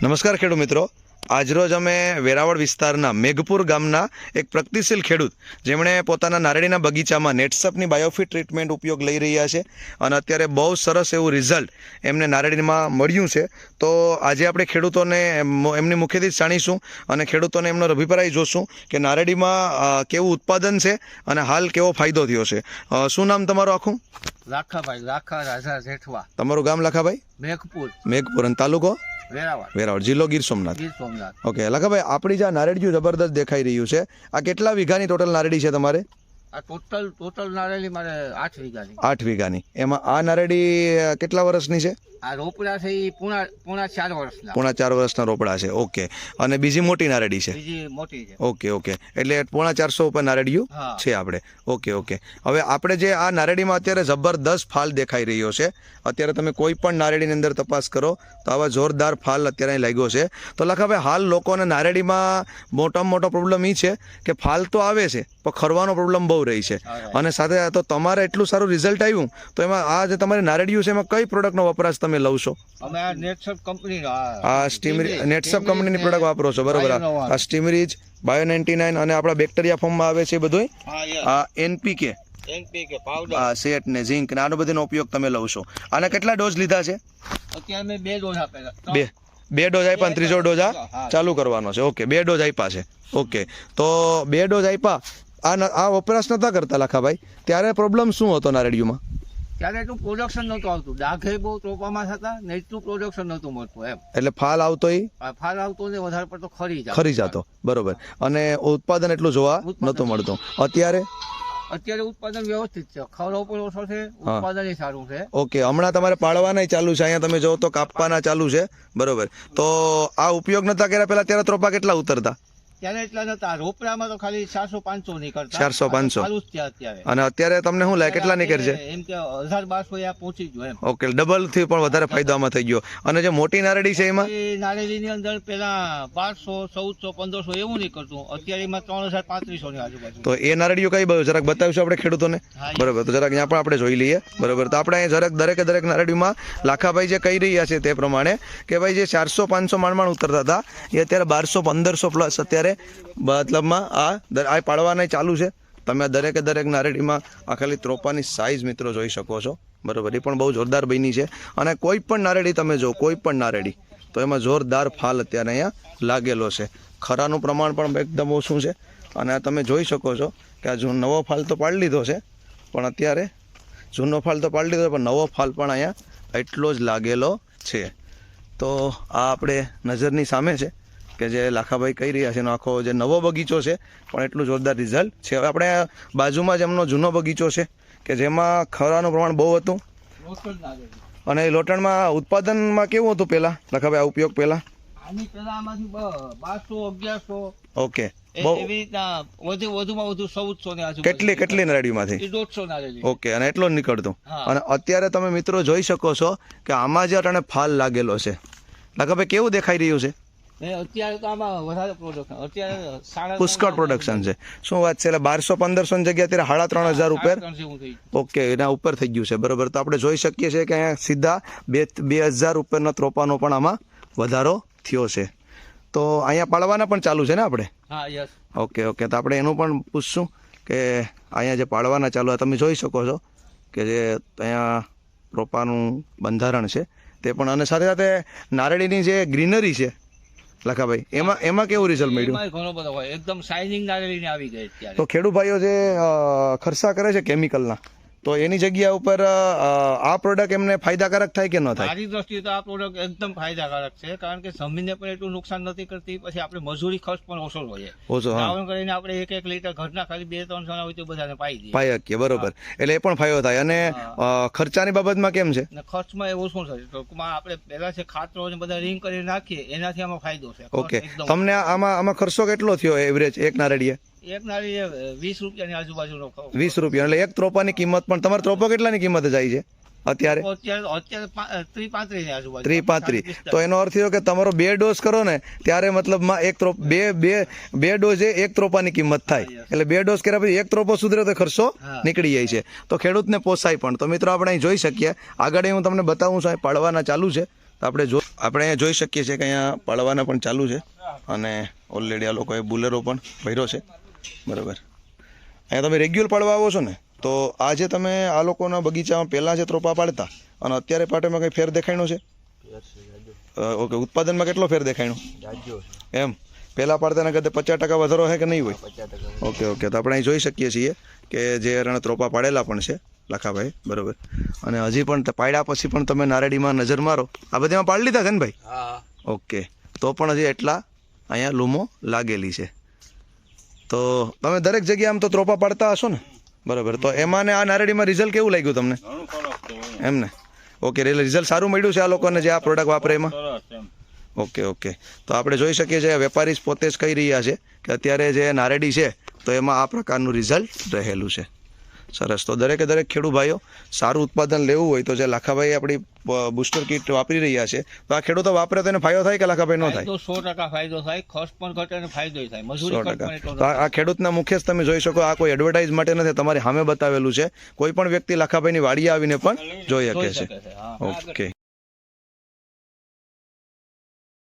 નમસ્કાર ખેડૂત મિત્રો. આજરોજ અમે વેરાવળ વિસ્તારના મેઘપુર ગામના એક પ્રગતિશીલ ખેડૂત જેમણે પોતાના નારળીના બગીચામાં નેટસપની બાયોફિટ ટ્રીટમેન્ટ ઉપયોગ લઈ રહ્યા છે અને અત્યારે બહુ સરસ એવું રિઝલ્ટ એમને નારળીમાં મળ્યું છે. તો આજે આપણે ખેડૂતોને એમની મુખ્યથી જાણીશું અને ખેડૂતોને એમનો અભિપ્રાય જોશું કે નારળીમાં કેવું ઉત્પાદન છે અને હાલ કેવો ફાયદો થયો છે. શું નામ તમારું આખું? લાખાભાઈ લાખા રાજા જેઠવા. તમારું ગામ લાખાભાઈ? મેઘપુર. મેઘપુર અને તાલુકો? વેરાવળ. જિલ્લો ગીર સોમનાથ. ગીર સોમનાથ. ઓકે લખાભાઈ આપણી જે આ નારેડિયું જબરદસ્ત દેખાઈ રહ્યું છે આ કેટલા વીઘાની ટોટલ નારેડી છે તમારે? આ ટોટલ ટોટલ નારેલી મારે આઠ વીઘાની. આઠ વીઘાની. એમાં આ નારેડી કેટલા વર્ષની છે? આ રોપડા છે એ પૂણા પૂણા ચાર વર્ષના. પોણા ચાર વર્ષના રોપડા છે ઓકે. અને બીજી મોટી નારેડી છે? બીજી મોટી છે. Okay okay. એટલે પોણા ચારસો ઉપર નારેડીયું છે આપણે. Okay okay. હવે આપણે જે આ નારેડીમાં અત્યારે જબરદસ્ત ફાલ દેખાઈ રહ્યો છે અત્યારે તમે કોઈ પણ નારેડીની અંદર તપાસ કરો તો આવા જોરદાર ફાલ અત્યારે લાગ્યો છે. તો લખાભાઈ હાલ લોકોને નારેડીમાં મોટામાં મોટો પ્રોબ્લેમ એ છે કે ફાલ તો આવે છે પણ ખરવાનો પ્રોબ્લેમ બહુ રહી છે. અને સાથે તો તમારે એટલું સારું રિઝલ્ટ આવ્યું તો એમાં આ જે તમારી નારેડિયું છે એમાં કઈ પ્રોડક્ટનો વપરાશ તમે લવ છો? અમે આ નેટસપ કંપની આ સ્ટીમ નેટસપ કંપનીની પ્રોડક્ટ વાપરો છો બરોબર. આ સ્ટીમરીજ બાયો નાઇન્ટી નાઇન અને આપણા બેક્ટેરિયા ફોર્મમાં આવે છે બધું આ એનપીકે એનપીકે પાવડર આ સેટ ને ઝીંક ને આનો બધીનો ઉપયોગ તમે લવ છો. આના કેટલા ડોઝ લીધા છે? અત્યારે મેં બે ડોઝ આપેલા બે. બે ડોઝ આપ્યા ત્રીજો ડોઝ આ ચાલુ કરવાનો છે. ઓકે બે ડોઝ આપ્યા છે. ઓકે. તો બે ડોઝ આપ્યા આ આ વપરાશ નતા કરતા લાખાભાઈ. ત્યારે પ્રોબ્લેમ શું હતો નારેડિયુમાં ત્યારે એટલું પ્રોડક્શન નહોતું આવતું. ડાઘે બહુ ટોપામાં થતા ને એટલું પ્રોડક્શન નહોતું મળતું એમ. એટલે ફાલ આવતો એ ફાલ આવતો ને વધારે પડતો ખરી જતો. ખરી જતો. બરોબર. અને ઉત્પાદન એટલું જોવા. નહોતું મળતું. અત્યારે? અત્યારે ઉત્પાદન વ્યવસ્થિત છે. ખરો પણ ઓછો છે ઉત્પાદન સારું છે. ઓકે હમણાં તમારે પાડવાના ચાલુ છે. અહીંયા તમે જો તો કાપવાના ચાલુ છે. બરોબર. તો આ ઉપયોગ નતા કર્યા? પેલા ત્યારે ત્રોપા કેટલા ઉતરતા? ત્યારે એટલા નતા. રોપડામાં તો ખાલી ચારસો પાંચસો નીકળતા. 400, 500. ચાલુ જ છે અત્યારે. અને અત્યારે તમને શું લાગે કેટલા નીકળે છે એમ કે હજાર બારસો આ પહોંચી ગયો એમ. ઓકે ડબલથી પણ વધારે ફાયદામાં થઈ ગયો. અને જે મોટી નારડી છે એમાં? નારેડી ની અંદર પેલા બારસો ચૌદસો પંદરસો એવું નીકળતું. અત્યારે એમાં ત્રણ હજાર પાંત્રીસો ની આજુબાજુ. તો એ નારડીઓ કઈ બધું જરાક બતાવીશું આપણે ખેડૂતોને? બરોબર તો જરાક અહીંયા પણ આપણે જોઈ લઈએ. બરોબર તો આપણે અહીં જરાક દરેકે દરેક નારડીમાં લાખાભાઈ જે કહી રહ્યા છે તે પ્રમાણે કે ભાઈ જે ચારસો પાંચસો માણમાણ ઉતરતા હતા એ અત્યારે બારસો પંદરસો પ્લસ અત્યારે મતલબમાં આ આ પાડવાના ચાલુ છે. તમે દરેકે દરેક નારેડીમાં આ ખાલી ત્રોપાની સાઇઝ મિત્રો જોઈ શકો છો. બરોબર, એ પણ બહુ જોરદાર બની છે. અને કોઈ પણ નારેડી તમે જો કોઈ પણ નારેડી, તો એમાં જોરદાર ફાલ અત્યારે અહીંયા લાગેલો છે. ખરાનું પ્રમાણ પણ એકદમ ઓછું છે. અને આ તમે જોઈ શકો છો કે આ જો નવો ફાલ તો પાડી લીધો છે, પણ અત્યારે જૂનો ફાલ તો પાડી લીધો પણ નવો ફાલ પણ અહીંયા એટલો જ લાગેલો છે. તો આ આપણે નજરની સામે છે. કે જે લાખાભાઈ કહી રહ્યા છે એનો આખો જે નવો બગીચો છે પણ એટલું જોરદાર રિઝલ્ટ છે. હવે આપણે બાજુમાં જ એમનો જૂનો બગીચો છે કે જેમાં ખરાનું પ્રમાણ બહુ હતું. અને લોટણમાં ઉત્પાદનમાં કેવું હતું પહેલાં? લાખાભાઈ આ ઉપયોગ પહેલાં? ઓકે. કેટલી કેટલી નારડીમાંથી ઓકે અને એટલો જ નીકળતું. અને અત્યારે તમે મિત્રો જોઈ શકો છો કે આમાં જે અટાણે ફાલ લાગેલો છે. લાખાભાઈ કેવું દેખાઈ રહ્યું છે? અત્યારે તો આમાં વધારે પ્રોડક્શન અત્યારે સાડા પુષ્કળ પ્રોડક્શન છે. શું વાત છે? એટલે બારસો પંદરસો ની જગ્યાએ અત્યારે સાડા ત્રણ હજાર ઉપર. ઓકે એના ઉપર થઈ ગયું છે. બરોબર. તો આપણે જોઈ શકીએ છીએ કે અહીંયા સીધા બે બે હજાર ઉપરના ત્રોપાનો પણ આમાં વધારો થયો છે. તો અહીંયા પાડવાના પણ ચાલુ છે ને આપણે? હા યસ. Okay okay. તો આપણે એનું પણ પૂછશું કે અહીંયા જે પાડવાના ચાલુ તમે જોઈ શકો છો કે જે અહીંયા રોપાનું બંધારણ છે તે પણ. અને સાથે સાથે નારળીની જે ગ્રીનરી છે લખાભાઈ એમાં એમાં કેવું રિઝલ્ટ મળ્યું? ઘણો બધો હોય. એકદમ શાઇનિંગ નારેલી ની આવી ગઈ તો ખેડૂત ભાઈઓ જે ખર્ચા કરે છે કેમિકલના તો એની જગ્યા ઉપર આ પ્રોડક્ટ એમને ફાયદાકારક થાય કે ન થાય? મારી દ્રષ્ટિએ તો આ પ્રોડક્ટ એકદમ ફાયદાકારક છે કારણ કે જમીનને પણ એટલું નુકસાન નથી કરતી પછી આપણે મજૂરી ખર્ચ પણ ઓછો હોય ઓછો હા. કરીને આપણે એક એક લીટર ઘરના ખાલી બે ત્રણ જણા હોય તો બધાને પાઈ દઈએ. પાઈ શકીએ બરોબર. એટલે એ પણ ફાયદો થાય. અને ખર્ચાની બાબતમાં કેમ છે? અને ખર્ચમાં એ શું થશે? ટૂંકમાં આપણે પહેલા છે ખાતરો ને બધા રિંગ કરી નાખીએ એનાથી આમાં ફાયદો છે. ઓકે. તમને આમાં આમાં ખર્ચો કેટલો થયો એવરેજ એક નારડીએ? એક નાળી વીસ રૂપિયાની આજુબાજુનો. વીસ રૂપિયા એટલે એક ત્રોપાની કિંમત પણ તમારે ત્રોપો કેટલાની કિંમત જાય છે? અત્યારે? ત્રી પાંત્રી તો એનો અર્થ થયો કે તમારો બે ડોઝ કરો ને ત્યારે મતલબમાં એક ત્રોપ બે બે બે એ એક ત્રોપાની કિંમત થાય. એટલે બે ડોઝ કર્યા પછી એક ત્રોપો સુધરે તો ખર્ચો નીકળી જાય છે. તો ખેડૂતને પોસાય પણ. તો મિત્રો આપણે અહીં જોઈ શકીએ. આગળ હું તમને બતાવું છું પાડવાના ચાલુ છે. તો આપણે જો આપણે અહીંયા જોઈ શકીએ છીએ કે અહીંયા પાળવાના પણ ચાલુ છે. અને ઓલરેડી આ લોકોએ બુલેરો પણ ભર્યો છે. બરાબર. અહીંયા તમે રેગ્યુલર પાડવા આવો છો ને તો આજે તમે આ લોકોના બગીચામાં પહેલાં જે ત્રોપા પાડતા અને અત્યારે પાટેમાં કંઈ ફેર દેખાણો છે? ઓકે ઉત્પાદનમાં કેટલો ફેર દેખાણો એમ? પહેલાં પાડતાના કદાચ પચાસ ટકા વધારો છે કે નહીં હોય? ઓકે ઓકે તો આપણે અહીં જોઈ શકીએ છીએ કે જે રણ ત્રોપા પાડેલા પણ છે લખાભાઈ બરોબર. અને હજી પણ પાડ્યા પછી પણ તમે નારેડીમાં નજર મારો. આ બધીમાં પાડી લીધા છે ને ભાઈ? ઓકે તો પણ હજી એટલા અહીંયા લૂમો લાગેલી છે. તો તમે દરેક જગ્યાએ આમ તો ત્રોપા પાડતા હશો ને? બરાબર. તો એમાં ને આ નારેડીમાં રિઝલ્ટ કેવું લાગ્યું તમને? એમ ને? ઓકે રિઝલ્ટ સારું મળ્યું છે આ લોકોને જે આ પ્રોડક્ટ વાપરે એમાં? ઓકે ઓકે તો આપણે જોઈ શકીએ છીએ, વેપારી પોતે જ કહી રહ્યા છે કે અત્યારે જે નારેડી છે, તો એમાં આ પ્રકારનું રિઝલ્ટ રહેલું છે. સરસ. તો દરેકે દરેક ખેડૂત ભાઈઓ સારું ઉત્પાદન લેવું હોય તો જે લાખાભાઈ આપણી બુસ્ટર કીટ વાપરી રહ્યા છે તો આ ખેડૂતો વાપરે તો એને ફાયદો થાય કે લાખાભાઈ નો થાય સો ટકા ફાયદો થાય ખર્ચ પણ ઘટે અને ફાયદો થાય. મજૂરી ટકા. તો આ ખેડૂતના મુખ્ય તમે જોઈ શકો આ કોઈ એડવર્ટાઇઝ માટે નથી તમારી સામે બતાવેલું છે. કોઈ પણ વ્યક્તિ લાખાભાઈની વાડી આવીને પણ જોઈ શકે છે. ઓકે